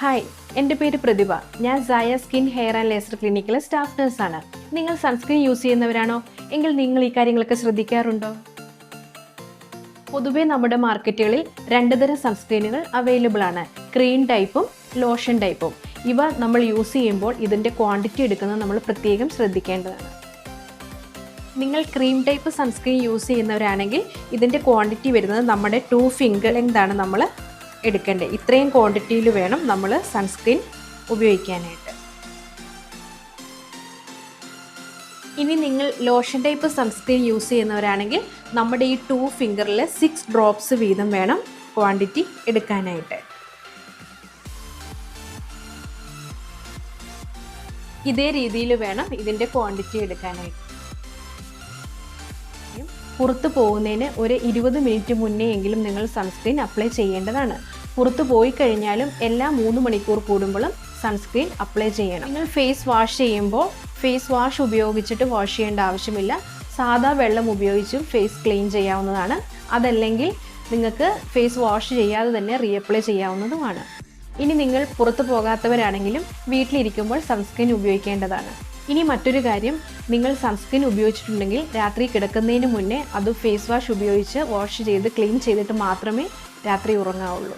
Hi എന്റെ പേര് പ്രതിഭ. ഞാൻ Saya skin hair and laser ക്ലിനിക്കിലെ staff നഴ്സാണ്. നിങ്ങൾ സൺസ്ക്രീൻ യൂസ് ചെയ്യുന്നവരാണോ? എങ്കിൽ നിങ്ങൾ ഈ കാര്യങ്ങളൊക്കെ ശ്രദ്ധിക്കാറുണ്ടോ? പൊതുവെ നമ്മുടെ മാർക്കറ്റുകളിൽ രണ്ട് തരം സൺസ്ക്രീനുകൾ അവൈലബിൾ ആണ്. ക്രീം ടൈപ്പും ലോഷൻ ടൈപ്പും. ഇവ നമ്മൾ യൂസ് ചെയ്യുമ്പോൾ ഇതിന്റെ ക്വാണ്ടിറ്റി എടുക്കുന്നത് നമ്മൾ പ്രത്യേകം ശ്രദ്ധിക്കേണ്ടതാണ്. നിങ്ങൾ ക്രീം ടൈപ്പ് സൺസ്ക്രീൻ യൂസ് ചെയ്യുന്നവരാണെങ്കിൽ ഇതിന്റെ ക്വാണ്ടിറ്റി വരുന്നത് നമ്മുടെ ടു ഫിംഗർ ലെങ്താണ് നമ്മൾ എടുക്കേണ്ടത് ഇത്രയും ക്വാണ്ടിറ്റിയിൽ വേണം നമ്മൾ സൺസ്ക്രീൻ ഉപയോഗിക്കാനായിട്ട്. ഇനി നിങ്ങൾ ലോഷൻ ടൈപ്പ് സൺസ്ക്രീൻ യൂസ് ചെയ്യുന്നവരാണെങ്കിൽ നമ്മുടെ ഈ ടു ഫിംഗറിൽ സിക്സ് ഡ്രോപ്സ് വീതം വേണം ക്വാണ്ടിറ്റി എടുക്കാനായിട്ട്. ഇതേ രീതിയിൽ വേണം ഇതിന്റെ ക്വാണ്ടിറ്റി എടുക്കാനായിട്ട്. പുറത്ത് പോകുന്നതിന് ഒരു ഇരുപത് മിനിറ്റ് മുന്നേ എങ്കിലും നിങ്ങൾ സൺസ്ക്രീൻ അപ്ലൈ ചെയ്യേണ്ടതാണ്. പുറത്തു പോയി കഴിഞ്ഞാലും എല്ലാ മൂന്ന് മണിക്കൂർ കൂടുമ്പോഴും സൺസ്ക്രീൻ അപ്ലൈ ചെയ്യണം. നിങ്ങൾ ഫേസ് വാഷ് ചെയ്യുമ്പോൾ ഫേസ് വാഷ് ഉപയോഗിച്ചിട്ട് വാഷ് ചെയ്യേണ്ട ആവശ്യമില്ല. സാധാ വെള്ളം ഉപയോഗിച്ചും ഫേസ് ക്ലീൻ ചെയ്യാവുന്നതാണ്. അതല്ലെങ്കിൽ നിങ്ങൾക്ക് ഫേസ് വാഷ് ചെയ്യാതെ തന്നെ റീഅപ്ലൈ ചെയ്യാവുന്നതുമാണ്. ഇനി നിങ്ങൾ പുറത്തു പോകാത്തവരാണെങ്കിലും വീട്ടിലിരിക്കുമ്പോൾ സൺസ്ക്രീൻ ഉപയോഗിക്കേണ്ടതാണ്. ഇനി മറ്റൊരു കാര്യം നിങ്ങൾ സൺസ്ക്രീൻ ഉപയോഗിച്ചിട്ടുണ്ടെങ്കിൽ രാത്രി കിടക്കുന്നതിന് മുന്നേ അത് ഫേസ് വാഷ് ഉപയോഗിച്ച് വാഷ് ചെയ്ത് ക്ലീൻ ചെയ്തിട്ട് മാത്രമേ രാത്രി ഉറങ്ങാവുള്ളൂ.